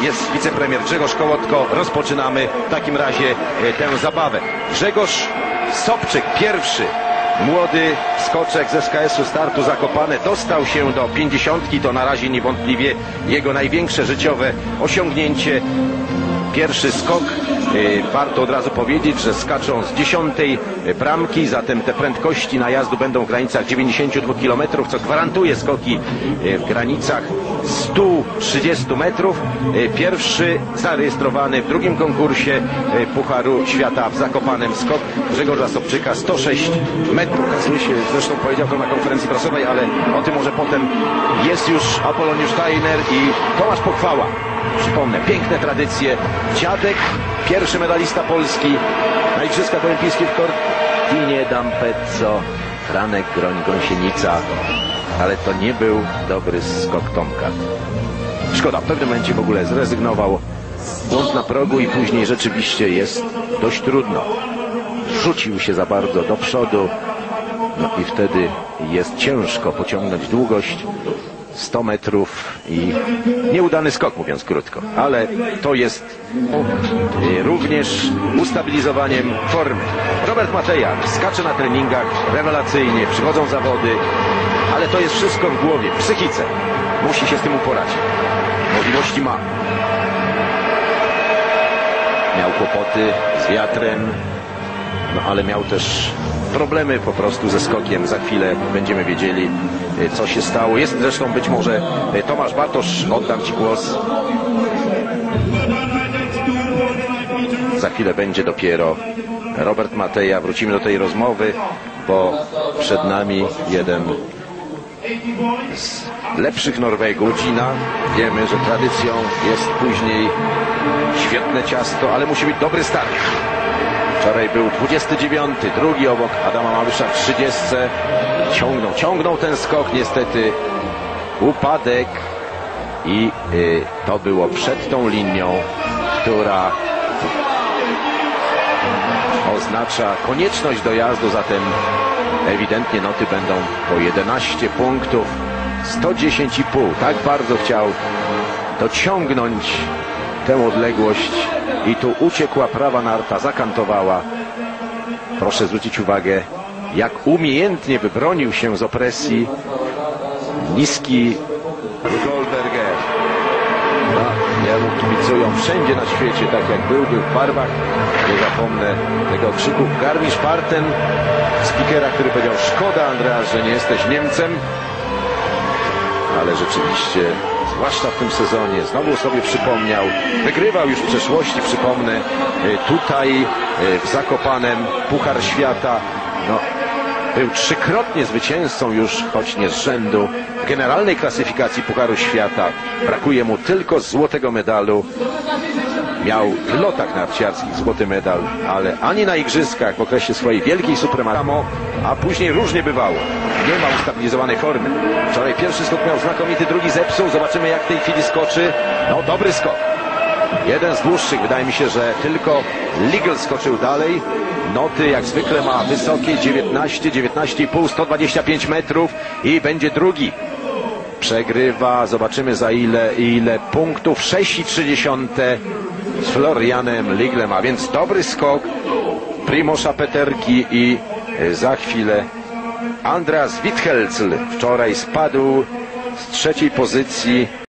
y, jest wicepremier Grzegorz Kołotko. Rozpoczynamy w takim razie y, tę zabawę. Grzegorz Sobczyk, pierwszy młody skoczek z SKS-u startu Zakopane dostał się do 50. To na razie niewątpliwie jego największe życiowe osiągnięcie. Pierwszy skok. Y, Warto od razu powiedzieć, że skaczą z dziesiątej bramki, zatem te prędkości najazdu będą w granicach 92 km, co gwarantuje skoki y, w granicach 130 metrów. Pierwszy zarejestrowany w drugim konkursie Pucharu Świata w Zakopanem skok Grzegorza Sobczyka 106 metrów. Się, zresztą powiedział to na konferencji prasowej, ale o tym może potem jest już Apoloniusz Steiner i Tomasz Pochwała. Przypomnę, piękne tradycje. Dziadek, pierwszy medalista Polski na Igrzyskach Olimpijskich w Cortinie d'Ampezzo. Franek Groń Gąsienica. Ale to nie był dobry skok Tomka. Szkoda, w pewnym momencie w ogóle zrezygnował. Błąd na progu i później rzeczywiście jest dość trudno. Rzucił się za bardzo do przodu. No i wtedy jest ciężko pociągnąć długość 100 metrów i nieudany skok, mówiąc krótko. Ale to jest y, również ustabilizowaniem formy. Robert Mateja skacze na treningach rewelacyjnie, przychodzą zawody, ale to jest wszystko w głowie, w psychice. Musi się z tym uporać. Możliwości ma. Miał kłopoty z wiatrem, no ale miał też problemy po prostu ze skokiem. Za chwilę będziemy wiedzieli, y, co się stało. Jest zresztą być może y, Tomasz Bartosz, oddam Ci głos. Za chwilę będzie dopiero Robert Mateja. Wrócimy do tej rozmowy, bo przed nami jeden z lepszych Norwegów, Gina. Wiemy, że tradycją jest później świetne ciasto, ale musi być dobry start. Wczoraj był 29, drugi obok Adama Małysza w 30. Ciągnął, ciągnął ten skok, niestety upadek i y, to było przed tą linią, która oznacza konieczność dojazdu, zatem ewidentnie noty będą po 11 punktów, 110,5. Tak bardzo chciał dociągnąć tę odległość i tu uciekła prawa narta, zakantowała. Proszę zwrócić uwagę, jak umiejętnie wybronił się z opresji niski Goldberger. No, jemu kibicują wszędzie na świecie, tak jak byłby w barwach. Nie zapomnę tego krzyku Garmisch Parten, speakera, który powiedział szkoda Andreas, że nie jesteś Niemcem. Ale rzeczywiście, zwłaszcza w tym sezonie, znowu sobie przypomniał, wygrywał już w przeszłości, przypomnę, y, tutaj y, w Zakopanem Puchar Świata. No, był trzykrotnie zwycięzcą już, choć nie z rzędu, w generalnej klasyfikacji Pucharu Świata. Brakuje mu tylko złotego medalu. Miał w lotach narciarskich złoty medal, ale ani na igrzyskach w okresie swojej wielkiej supremacji, a później różnie bywało. Nie ma ustabilizowanej formy. Wczoraj pierwszy skok miał znakomity, drugi zepsuł. Zobaczymy jak w tej chwili skoczy. No dobry skok. Jeden z dłuższych. Wydaje mi się, że tylko Legal skoczył dalej. Noty jak zwykle ma wysokie 19, 19,5, 125 metrów i będzie drugi. Przegrywa, zobaczymy za ile, ile punktów. 6,3 z Florianem Liglem, a więc dobry skok Primosza Peterki i e, za chwilę Andreas Withelcl. Wczoraj spadł z trzeciej pozycji